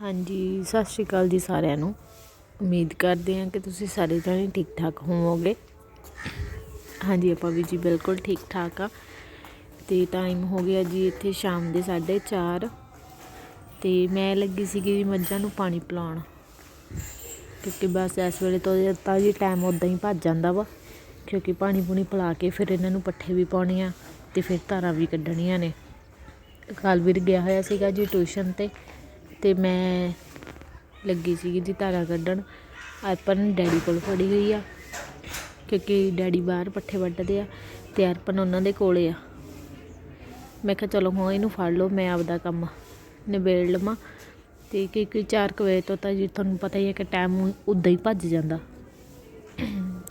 ਹਾਂਜੀ, ਸਤਿ ਸ਼੍ਰੀ ਅਕਾਲ ਜੀ ਸਾਰਿਆਂ ਨੂੰ। ਉਮੀਦ ਕਰਦੇ ਹਾਂ ਕਿ ਤੁਸੀਂ ਸਾਰੇ ਜਣੇ ਠੀਕ ਠਾਕ ਹੋਵੋਗੇ। ਹਾਂਜੀ, ਆਪਾਂ ਵੀ ਜੀ ਬਿਲਕੁਲ ਠੀਕ ਠਾਕ ਆ। ਤੇ ਟਾਈਮ ਹੋ ਗਿਆ ਜੀ ਇੱਥੇ ਸ਼ਾਮ ਦੇ 4:30 ਤੇ ਮੈਂ ਲੱਗੀ ਸੀਗੀ ਜੀ ਮੱਝਾਂ ਨੂੰ ਪਾਣੀ ਪਿਲਾਉਣ। ਕਿਉਂਕਿ ਬਸ ਇਸ ਵੇਲੇ ਤੋਂ ਤਾਂ ਜੀ ਟਾਈਮ ਉਦਾਂ ਹੀ ਭੱਜ ਜਾਂਦਾ ਵਾ। ਕਿਉਂਕਿ ਪਾਣੀ ਪੂਣੀ ਪਿਲਾ ਕੇ ਫਿਰ ਇਹਨਾਂ ਨੂੰ ਪੱਠੇ ਵੀ ਪਾਉਣੇ ਆ ਤੇ ਫਿਰ ਧਾਰਾਂ ਵੀ ਕੱਢਣੀਆਂ ਨੇ। ਕਾਲਵੀਰ ਗਿਆ ਹੋਇਆ ਸੀਗਾ ਜੀ ਟਿਊਸ਼ਨ ਤੇ। ਅਤੇ ਮੈਂ ਲੱਗੀ ਸੀਗੀ ਜੀ ਧਾਰਾਂ ਕੱਢਣ। ਅਰਪਨ ਡੈਡੀ ਕੋਲ ਫੜੀ ਹੋਈ ਆ, ਕਿਉਂਕਿ ਡੈਡੀ ਬਾਹਰ ਪੱਠੇ ਵੱਢਦੇ ਆ ਅਤੇ ਅਰਪਨ ਉਹਨਾਂ ਦੇ ਕੋਲ ਆ। ਮੈਂ ਕਿਹਾ ਚਲੋ ਹਾਂ ਇਹਨੂੰ ਫੜ ਲਓ, ਮੈਂ ਆਪਦਾ ਕੰਮ ਨਿਬੇੜ ਲਵਾਂ। ਅਤੇ ਕਿਉਂਕਿ ਚਾਰ ਕੁ ਵਜੇ ਤੋਂ ਤਾਂ ਜੀ ਤੁਹਾਨੂੰ ਪਤਾ ਹੀ ਹੈ ਕਿ ਟਾਈਮ ਉੱਦਾਂ ਹੀ ਭੱਜ ਜਾਂਦਾ।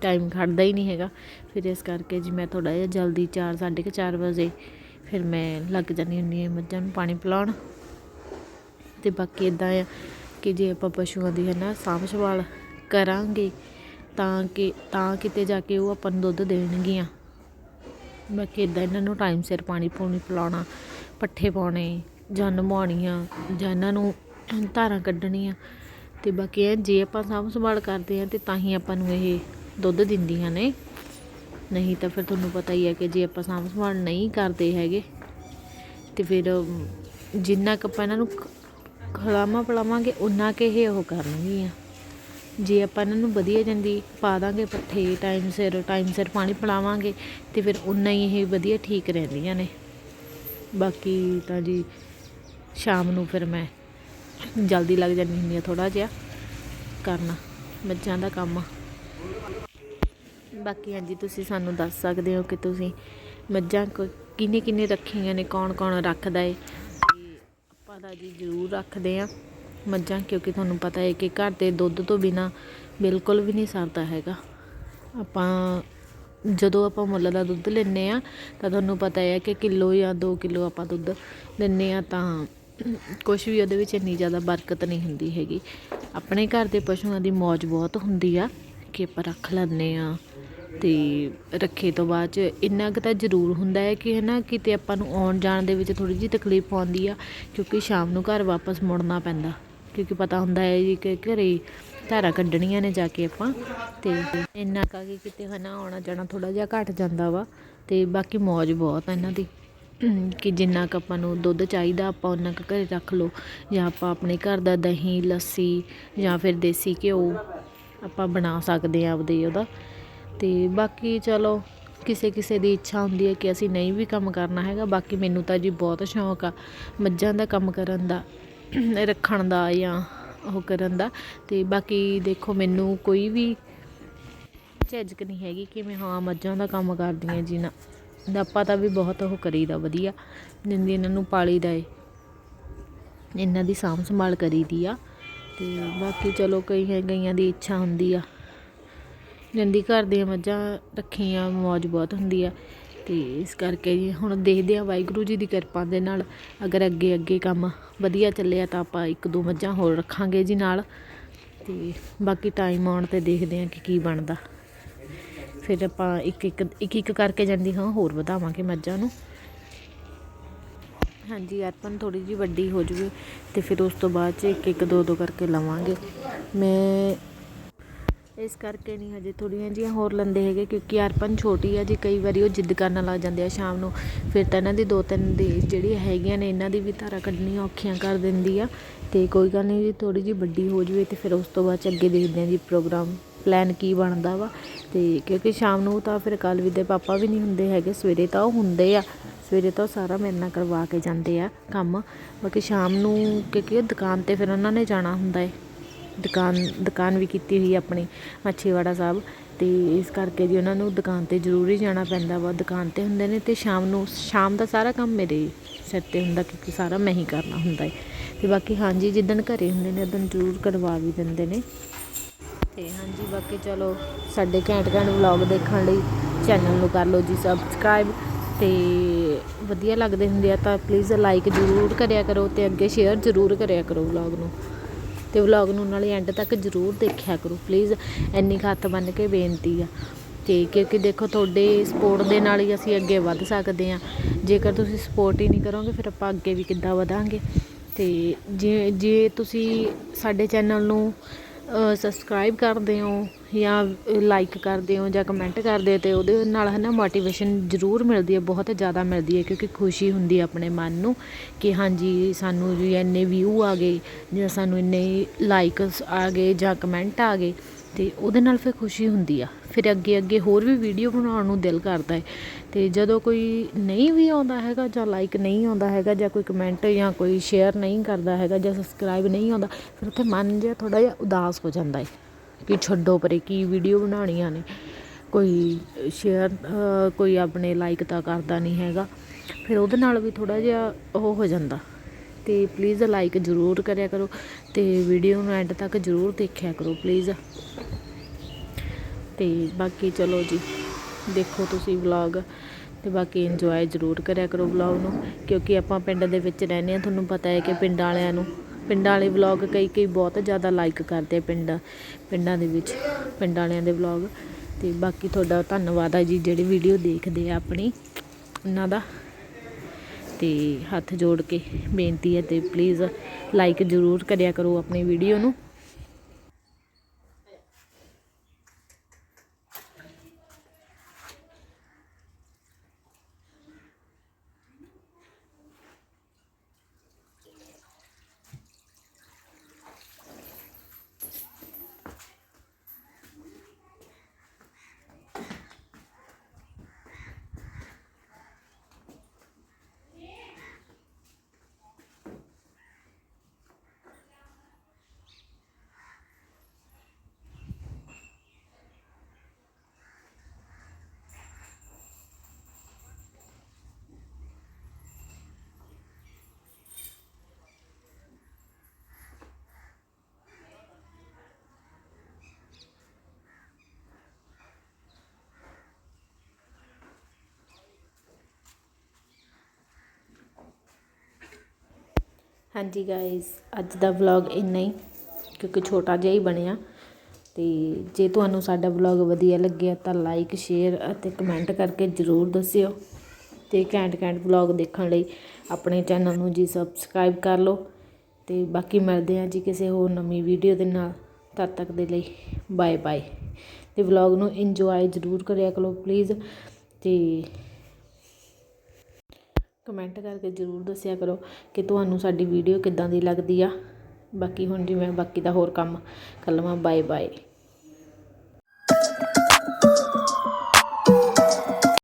ਟਾਈਮ ਖੜਦਾ ਹੀ ਨਹੀਂ ਹੈਗਾ। ਫਿਰ ਇਸ ਕਰਕੇ ਜੀ ਮੈਂ ਥੋੜ੍ਹਾ ਜਿਹਾ ਜਲਦੀ 4 ਸਾਢੇ ਕੁ ਚਾਰ ਵਜੇ ਫਿਰ ਮੈਂ ਲੱਗ ਜਾਂਦੀ ਹੁੰਦੀ ਹਾਂ ਮੱਝਾਂ ਨੂੰ ਪਾਣੀ ਪਿਲਾਉਣ। ਅਤੇ ਬਾਕੀ ਇੱਦਾਂ ਆ ਕਿ ਜੇ ਆਪਾਂ ਪਸ਼ੂਆਂ ਦੀ ਹੈ ਨਾ ਸਾਂਭ ਸੰਭਾਲ ਕਰਾਂਗੇ, ਤਾਂ ਕਿ, ਤਾਂ ਕਿਤੇ ਜਾ ਕੇ ਉਹ ਆਪਾਂ ਨੂੰ ਦੁੱਧ ਦੇਣਗੀਆਂ। ਬਾਕੀ ਇੱਦਾਂ ਇਹਨਾਂ ਨੂੰ ਟਾਈਮ ਸਿਰ ਪਾਣੀ ਪੂਣੀ ਪਿਲਾਉਣਾ, ਪੱਠੇ ਪਾਉਣੇ ਜਾਂ ਨਵਾਉਣੀਆਂ ਜਾਂ ਇਹਨਾਂ ਨੂੰ ਧਾਰਾਂ ਕੱਢਣੀਆਂ। ਤੇ ਬਾਕੀ ਇਹ ਜੇ ਆਪਾਂ ਸਾਂਭ ਸੰਭਾਲ ਕਰਦੇ ਹਾਂ ਤੇ ਤਾਂ ਹੀ ਆਪਾਂ ਨੂੰ ਇਹ ਦੁੱਧ ਦਿੰਦੀਆਂ ਨੇ। ਨਹੀਂ ਤਾਂ ਫਿਰ ਤੁਹਾਨੂੰ ਪਤਾ ਹੀ ਹੈ ਕਿ ਜੇ ਆਪਾਂ ਸਾਂਭ ਸੰਭਾਲ ਨਹੀਂ ਕਰਦੇ ਹੈਗੇ, ਤੇ ਫਿਰ ਜਿੰਨਾ ਕੁ ਆਪਾਂ ਇਹਨਾਂ ਨੂੰ ਖਿਲਾਵਾਂ ਪਿਲਾਵਾਂਗੇ ਉਨਾ ਕੁ ਇਹ ਉਹ ਕਰਨਗੀਆਂ। ਜੇ ਆਪਾਂ ਇਹਨਾਂ ਨੂੰ ਵਧੀਆ ਜਾਂਦੀ ਪਾ ਦਾਂਗੇ, ਪੱਠੇ, ਟਾਈਮ ਸਿਰ ਟਾਈਮ ਸਿਰ ਪਾਣੀ ਪਿਲਾਵਾਂਗੇ, ਤੇ ਫਿਰ ਉਨਾ ਹੀ ਇਹ ਵਧੀਆ ਠੀਕ ਰਹਿੰਦੀਆਂ ਨੇ। ਬਾਕੀ ਤਾਂ ਜੀ, ਸ਼ਾਮ ਨੂੰ ਫਿਰ ਮੈਂ ਜਲਦੀ ਲੱਗ ਜਾਂਦੀ ਹੁੰਦੀ ਆ ਥੋੜਾ ਜਿਹਾ ਕਰਨਾ ਮੱਝਾਂ ਦਾ ਕੰਮ। ਬਾਕੀ ਹਾਂਜੀ, ਤੁਸੀਂ ਸਾਨੂੰ ਦੱਸ ਸਕਦੇ ਹੋ ਕਿ ਤੁਸੀਂ ਮੱਝਾਂ ਕਿੰਨੇ ਕਿੰਨੇ ਰੱਖੀਆਂ ਨੇ ਕੌਣ ਕੌਣ ਰੱਖਦਾ ਏ? ਜੀ ਜ਼ਰੂਰ ਰੱਖਦੇ ਆ ਮੱਝਾਂ, ਕਿਉਂਕਿ ਤੁਹਾਨੂੰ ਪਤਾ ਹੈ ਕਿ ਘਰ ਦੇ ਦੁੱਧ ਤੋਂ ਬਿਨਾ ਬਿਲਕੁਲ ਵੀ ਨਹੀਂ ਸਰਦਾ ਹੈਗਾ। ਆਪਾਂ ਜਦੋਂ ਆਪਾਂ ਮੁੱਲ ਦਾ ਦੁੱਧ ਲੈਂਦੇ ਆ, ਤਾਂ ਤੁਹਾਨੂੰ ਪਤਾ ਹੈ ਕਿ ਕਿਲੋ ਜਾਂ 2 ਕਿਲੋ ਆਪਾਂ ਦੁੱਧ ਲੈਂਦੇ ਆ, ਤਾਂ ਕੁਝ ਵੀ ਉਹਦੇ ਵਿੱਚ ਇੰਨੀ ਜ਼ਿਆਦਾ ਬਰਕਤ ਨਹੀਂ ਹੁੰਦੀ ਹੈਗੀ। ਆਪਣੇ ਘਰ ਦੇ ਪਸ਼ੂਆਂ ਦੀ ਮੌਜ ਬਹੁਤ ਹੁੰਦੀ ਆ, ਕਿ ਆਪਾਂ ਰੱਖ ਲੈਂਦੇ ਆ। ਅਤੇ ਰੱਖੇ ਤੋਂ ਬਾਅਦ ਚ ਇੰਨਾ ਕੁ ਤਾਂ ਜ਼ਰੂਰ ਹੁੰਦਾ ਹੈ ਕਿ ਹੈ ਨਾ ਕਿਤੇ ਆਪਾਂ ਨੂੰ ਆਉਣ ਜਾਣ ਦੇ ਵਿੱਚ ਥੋੜ੍ਹੀ ਜਿਹੀ ਤਕਲੀਫ ਆਉਂਦੀ ਆ, ਕਿਉਂਕਿ ਸ਼ਾਮ ਨੂੰ ਘਰ ਵਾਪਸ ਮੁੜਨਾ ਪੈਂਦਾ। ਕਿਉਂਕਿ ਪਤਾ ਹੁੰਦਾ ਹੈ ਜੀ ਕਿ ਘਰੇ ਧਾਰਾਂ ਕੱਢਣੀਆਂ ਨੇ ਜਾ ਕੇ ਆਪਾਂ ਅਤੇ ਇੰਨਾ ਕਾ ਕਿ ਕਿਤੇ ਹੈ ਨਾ ਆਉਣਾ ਜਾਣਾ ਥੋੜ੍ਹਾ ਜਿਹਾ ਘਟ ਜਾਂਦਾ ਵਾ ਅਤੇ ਬਾਕੀ ਮੌਜ ਬਹੁਤ ਆ ਇਹਨਾਂ ਦੀ। ਕਿ ਜਿੰਨਾ ਕੁ ਆਪਾਂ ਨੂੰ ਦੁੱਧ ਚਾਹੀਦਾ, ਆਪਾਂ ਉਹਨਾਂ ਕੁ ਘਰੇ ਰੱਖ ਲਓ, ਜਾਂ ਆਪਾਂ ਆਪਣੇ ਘਰ ਦਾ ਦਹੀਂ, ਲੱਸੀ, ਜਾਂ ਫਿਰ ਦੇਸੀ ਘਿਓ ਆਪਾਂ ਬਣਾ ਸਕਦੇ ਆ ਆਪਦੇ ਉਹਦਾ। ਤੇ ਬਾਕੀ ਚਲੋ, ਕਿਸੇ ਕਿਸੇ ਦੀ ਇੱਛਾ ਹੁੰਦੀ ਹੈ ਕਿ ਅਸੀਂ ਨਹੀਂ ਵੀ ਕੰਮ ਕਰਨਾ ਹੈਗਾ, ਬਾਕੀ ਮੈਨੂੰ ਤਾਂ ਜੀ ਬਹੁਤ ਸ਼ੌਂਕ ਆ ਮੱਝਾਂ ਦਾ ਕੰਮ ਕਰਨ ਦਾ, ਰੱਖਣ ਦਾ ਜਾਂ ਉਹ ਕਰਨ ਦਾ। ਤੇ ਬਾਕੀ ਦੇਖੋ, ਮੈਨੂੰ ਕੋਈ ਵੀ ਝਿਜਕ ਨਹੀਂ ਹੈਗੀ ਕਿ ਮੈਂ ਹਾਂ ਮੱਝਾਂ ਦਾ ਕੰਮ ਕਰਦੀ ਹਾਂ ਜੀ ਨਾ। ਆਪਾਂ ਤਾਂ ਵੀ ਬਹੁਤ ਉਹ ਕਰੀਦਾ ਵਧੀਆ, ਜਿੰਦੀ ਇਹਨਾਂ ਨੂੰ ਪਾਲੀਦਾ ਏ। ਇਹਨਾਂ ਦੀ ਸਾਂਭ ਸੰਭਾਲ ਕਰੀਦੀ ਆ। ਤੇ ਬਾਕੀ ਚਲੋ ਕਈ ਹੈ ਗਈਆਂ ਦੀ ਇੱਛਾ ਹੁੰਦੀ ਆ। ਜਾਂਦੀ ਘਰ ਦੀਆਂ ਮੱਝਾਂ ਰੱਖੀਆਂ, ਮੌਜ ਬਹੁਤ ਹੁੰਦੀ ਆ। ਅਤੇ ਇਸ ਕਰਕੇ ਜੀ ਹੁਣ ਦੇਖਦੇ ਹਾਂ ਵਾਹਿਗੁਰੂ ਜੀ ਦੀ ਕਿਰਪਾ ਦੇ ਨਾਲ ਅਗਰ ਅੱਗੇ ਅੱਗੇ ਕੰਮ ਵਧੀਆ ਚੱਲਿਆ ਤਾਂ ਆਪਾਂ ਇੱਕ ਦੋ ਮੱਝਾਂ ਹੋਰ ਰੱਖਾਂਗੇ ਜੀ ਨਾਲ। ਅਤੇ ਬਾਕੀ ਟਾਈਮ ਆਉਣ ਤੇ ਦੇਖਦੇ ਹਾਂ ਕਿ ਕੀ ਬਣਦਾ। ਫਿਰ ਆਪਾਂ ਇੱਕ ਇੱਕ ਇੱਕ ਇੱਕ ਕਰਕੇ ਜਾਂਦੀ ਹਾਂ, ਹੋਰ ਵਧਾਵਾਂਗੇ ਮੱਝਾਂ ਨੂੰ। ਹਾਂਜੀ, ਅਰਪਨ ਥੋੜੀ ਜੀ ਵੱਡੀ ਹੋ ਜੂਗੀ ਤੇ ਫਿਰ ਉਸ ਤੋਂ ਬਾਅਦ ਚ ਇੱਕ ਇੱਕ ਦੋ ਦੋ ਕਰਕੇ ਲਵਾਂਗੇ। ਮੈਂ ਇਸ ਕਰਕੇ ਨਹੀਂ ਹਜੇ ਥੋੜ੍ਹੀਆਂ ਜਿਹੀਆਂ ਹੋਰ ਲੈਂਦੇ ਹੈਗੇ, ਕਿਉਂਕਿ ਅਰਪਨ ਛੋਟੀ ਆ ਜੀ, ਕਈ ਵਾਰੀ ਉਹ ਜਿੱਦ ਕਰਨ ਲੱਗ ਜਾਂਦੇ ਆ ਸ਼ਾਮ ਨੂੰ। ਫਿਰ ਤਾਂ ਇਹਨਾਂ ਦੀ ਦੋ ਤਿੰਨ ਦੀ ਜਿਹੜੀ ਹੈਗੀਆਂ ਨੇ, ਇਹਨਾਂ ਦੀ ਵੀ ਧਾਰਾ ਕੱਢਣੀਆਂ ਔਖੀਆਂ ਕਰ ਦਿੰਦੀ ਆ। ਤੇ ਕੋਈ ਗੱਲ ਨਹੀਂ ਜੀ ਥੋੜੀ ਜਿਹੀ ਵੱਡੀ ਹੋ ਜਵੇ ਤੇ ਫਿਰ ਉਸ ਤੋਂ ਬਾਅਦ ਚ ਅੱਗੇ ਦੇਖਦੇ ਆ ਜੀ ਪ੍ਰੋਗਰਾਮ, ਪਲਾਨ ਕੀ ਬਣਦਾ ਵਾ। ਤੇ ਕਿਉਂਕਿ ਸ਼ਾਮ ਨੂੰ ਤਾਂ ਫਿਰ ਕਾਲਵੀ ਦੇ ਪਾਪਾ ਵੀ ਨਹੀਂ ਹੁੰਦੇ ਹੈਗੇ, ਸਵੇਰੇ ਤਾਂ ਉਹ ਹੁੰਦੇ ਆ। ਸਵੇਰੇ ਤਾਂ ਸਾਰਾ ਮੇਰੇ ਨਾਲ ਕਰਵਾ ਕੇ ਜਾਂਦੇ ਆ ਕੰਮ। ਬਾਕੀ ਸ਼ਾਮ ਨੂੰ ਕਿਉਂਕਿ ਦੁਕਾਨ ਤੇ ਫਿਰ ਉਹਨਾਂ ਨੇ ਜਾਣਾ ਹੁੰਦਾ ਏ। ਦੁਕਾਨ ਦੁਕਾਨ ਵੀ ਕੀਤੀ ਹੋਈ ਆਪਣੀ, ਮੱਛੀਵਾੜਾ ਸਾਹਿਬ। ਅਤੇ ਇਸ ਕਰਕੇ ਜੀ ਉਹਨਾਂ ਨੂੰ ਦੁਕਾਨ ਤੇ ਜ਼ਰੂਰ ਹੀ ਜਾਣਾ ਪੈਂਦਾ ਵਾ। ਦੁਕਾਨ ਤੇ ਹੁੰਦੇ ਨੇ ਅਤੇ ਸ਼ਾਮ ਨੂੰ, ਸ਼ਾਮ ਦਾ ਸਾਰਾ ਕੰਮ ਮੇਰੇ ਸਿਰ ਤੇ ਹੁੰਦਾ ਕਿਉਂਕਿ ਸਾਰਾ ਮੈਂ ਹੀ ਕਰਨਾ ਹੁੰਦਾ ਹੈ ਅਤੇ ਬਾਕੀ ਹਾਂਜੀ, ਜਿੱਦਣ ਘਰੇ ਹੁੰਦੇ ਨੇ ਉਦੋਂ ਜ਼ਰੂਰ ਕਰਵਾ ਵੀ ਦਿੰਦੇ ਨੇ। ਤੇ ਹਾਂਜੀ, ਬਾਕੀ ਚਲੋ, ਸਾਡੇ ਘੈਂਟ ਘੈਂਟ ਵਲੌਗ ਦੇਖਣ ਲਈ ਚੈਨਲ ਨੂੰ ਕਰ ਲਓ ਜੀ, ਸਬਸਕ੍ਰਾਈਬ। ਤੇ ਵਧੀਆ ਲੱਗਦੇ ਹੁੰਦੇ ਆ ਤਾਂ ਪਲੀਜ਼ ਲਾਈਕ ਜ਼ਰੂਰ ਕਰਿਆ ਕਰੋ ਤੇ ਅੱਗੇ ਸ਼ੇਅਰ ਜ਼ਰੂਰ ਕਰਿਆ ਕਰੋ ਵਲੌਗ ਨੂੰ। ਤੇ ਵਲੌਗ ਨੂੰ ਨਾਲੇ ਐਂਡ ਤੱਕ ਜ਼ਰੂਰ ਦੇਖਿਆ ਕਰੋ। ਪਲੀਜ਼ ਇੰਨੀ ਹੱਥ ਬੰਨ ਕੇ ਬੇਨਤੀ ਆ। ਤੇ ਕਿਉਂਕਿ ਦੇਖੋ, ਤੁਹਾਡੇ ਸਪੋਰਟ ਦੇ ਨਾਲ ਹੀ ਅਸੀਂ ਅੱਗੇ ਵੱਧ ਸਕਦੇ ਆ ਜੇਕਰ ਤੁਸੀਂ ਸਪੋਰਟ ਹੀ ਨਹੀਂ ਕਰੋਗੇ, ਫਿਰ ਆਪਾਂ ਅੱਗੇ ਵੀ ਕਿੱਦਾਂ ਵਧਾਂਗੇ? ਤੇ ਜੇ ਜੇ ਤੁਸੀਂ ਸਾਡੇ ਚੈਨਲ ਨੂੰ ਸਬਸਕ੍ਰਾਈਬ ਕਰਦੇ ਹੋ ਜਾਂ ਲਾਈਕ ਕਰਦੇ ਹੋ ਜਾਂ ਕਮੈਂਟ ਕਰਦੇ ਹੋ ਤੇ ਉਹਦੇ ਨਾਲ ਹੈ ਨਾ ਮੋਟੀਵੇਸ਼ਨ ਜ਼ਰੂਰ ਮਿਲਦੀ ਹੈ, ਬਹੁਤ ਜ਼ਿਆਦਾ ਮਿਲਦੀ ਹੈ ਕਿਉਂਕਿ ਖੁਸ਼ੀ ਹੁੰਦੀ ਹੈ ਆਪਣੇ ਮਨ ਨੂੰ ਕਿ ਹਾਂਜੀ ਸਾਨੂੰ ਵੀ ਇੰਨੇ ਵਿਊ ਆ ਗਏ ਜਾਂ ਸਾਨੂੰ ਇੰਨੇ ਲਾਈਕਸ ਆ ਗਏ ਜਾਂ ਕਮੈਂਟ ਆ ਗਏ। ਤੇ ਉਹਦੇ ਨਾਲ ਫਿਰ ਖੁਸ਼ੀ ਹੁੰਦੀ ਆ। ਫਿਰ ਅੱਗੇ ਅੱਗੇ ਹੋਰ ਵੀ ਵੀਡੀਓ ਬਣਾਉਣ ਨੂੰ ਦਿਲ ਕਰਦਾ ਹੈ ਤੇ ਜਦੋਂ ਕੋਈ ਨਹੀਂ ਵੀ ਆਉਂਦਾ ਹੈਗਾ ਜਾਂ ਲਾਈਕ ਨਹੀਂ ਆਉਂਦਾ ਹੈਗਾ ਜਾਂ ਕੋਈ ਕਮੈਂਟ ਜਾਂ ਕੋਈ ਸ਼ੇਅਰ ਨਹੀਂ ਕਰਦਾ ਹੈਗਾ ਜਾਂ ਸਬਸਕ੍ਰਾਈਬ ਨਹੀਂ ਆਉਂਦਾ, ਫਿਰ ਉੱਥੇ ਮਨ ਜਿਹਾ ਥੋੜਾ ਜਿਹਾ ਉਦਾਸ ਹੋ ਜਾਂਦਾ ਹੈ ਕਿ ਛੱਡੋ ਪਰੇ ਕੀ ਵੀਡੀਓ ਬਣਾਉਣੀਆਂ ਨੇ। ਕੋਈ ਸ਼ੇਅਰ ਕੋਈ ਆਪਣੇ ਲਾਈਕ ਤਾਂ ਕਰਦਾ ਨਹੀਂ ਹੈਗਾ। ਫਿਰ ਉਹਦੇ ਨਾਲ ਵੀ ਥੋੜਾ ਜਿਹਾ ਉਹ ਹੋ ਜਾਂਦਾ। ਤੇ ਪਲੀਜ਼ ਲਾਈਕ ਜ਼ਰੂਰ ਕਰਿਆ ਕਰੋ ਤੇ ਵੀਡੀਓ ਨੂੰ ਐਂਡ ਤੱਕ ਜ਼ਰੂਰ ਦੇਖਿਆ ਕਰੋ ਪਲੀਜ਼ ਤੇ ਬਾਕੀ ਚਲੋ ਜੀ, ਦੇਖੋ ਤੁਸੀਂ ਵਲੌਗ ਤੇ ਬਾਕੀ ਇੰਜੋਏ ਜ਼ਰੂਰ ਕਰਿਆ ਕਰੋ ਵਲੌਗ ਨੂੰ, ਕਿਉਂਕਿ ਆਪਾਂ ਪਿੰਡ ਦੇ ਵਿੱਚ ਰਹਿੰਦੇ ਆ ਤੁਹਾਨੂੰ ਪਤਾ ਹੈ ਕਿ ਪਿੰਡ ਵਾਲਿਆਂ ਨੂੰ, ਪਿੰਡਾਂ ਵਾਲੇ ਵਲੌਗ ਕਈ ਕਈ ਬਹੁਤ ਜ਼ਿਆਦਾ ਲਾਈਕ ਕਰਦੇ ਪਿੰਡ, ਪਿੰਡਾਂ ਦੇ ਵਿੱਚ, ਪਿੰਡ ਵਾਲਿਆਂ ਦੇ ਵਲੌਗ ਤੇ ਬਾਕੀ ਤੁਹਾਡਾ ਧੰਨਵਾਦ ਆ ਜੀ, ਜਿਹੜੇ ਵੀਡੀਓ ਦੇਖਦੇ ਆ ਆਪਣੀ, ਉਹਨਾਂ ਦਾ। ਅਤੇ ਹੱਥ ਜੋੜ ਕੇ ਬੇਨਤੀ ਹੈ ਅਤੇ ਪਲੀਜ਼ ਲਾਈਕ ਜ਼ਰੂਰ ਕਰਿਆ ਕਰੋ ਆਪਣੀ ਵੀਡੀਓ ਨੂੰ। ਹਾਂਜੀ ਗਾਇਸ ਅੱਜ ਦਾ ਵਲੌਗ ਇੰਨਾ ਹੀ, ਕਿਉਂਕਿ ਛੋਟਾ ਜਿਹਾ ਹੀ ਬਣਿਆ। ਤੇ ਜੇ ਤੁਹਾਨੂੰ ਸਾਡਾ ਵਲੌਗ ਵਧੀਆ ਲੱਗਿਆ ਤਾਂ ਲਾਈਕ ਸ਼ੇਅਰ ਅਤੇ ਕਮੈਂਟ ਕਰਕੇ ਜ਼ਰੂਰ ਦੱਸਿਓ। ਤੇ ਘੈਂਟ ਘੈਂਟ ਵਲੌਗ ਦੇਖਣ ਲਈ ਆਪਣੇ ਚੈਨਲ ਨੂੰ ਜੀ ਸਬਸਕ੍ਰਾਈਬ ਕਰ ਲਓ। ਤੇ ਬਾਕੀ ਮਿਲਦੇ ਹਾਂ ਜੀ ਕਿਸੇ ਹੋਰ ਨਵੀਂ ਵੀਡੀਓ ਦੇ ਨਾਲ। ਤਦ ਤੱਕ ਦੇ ਲਈ ਬਾਏ ਬਾਏ ਤੇ ਵਲੌਗ ਨੂੰ ਇੰਜੋਏ ਜ਼ਰੂਰ ਕਰਿਆ ਕਰੋ ਪਲੀਜ਼ ਤੇ ਕਮੈਂਟ ਕਰਕੇ ਜ਼ਰੂਰ ਦੱਸਿਆ ਕਰੋ ਕਿ ਤੁਹਾਨੂੰ ਸਾਡੀ ਵੀਡੀਓ ਕਿੱਦਾਂ ਦੀ ਲੱਗਦੀ ਆ। ਬਾਕੀ ਹੁਣ ਜੀ ਮੈਂ ਬਾਕੀ ਦਾ ਹੋਰ ਕੰਮ ਕਰ ਲਵਾਂ ਬਾਏ ਬਾਏ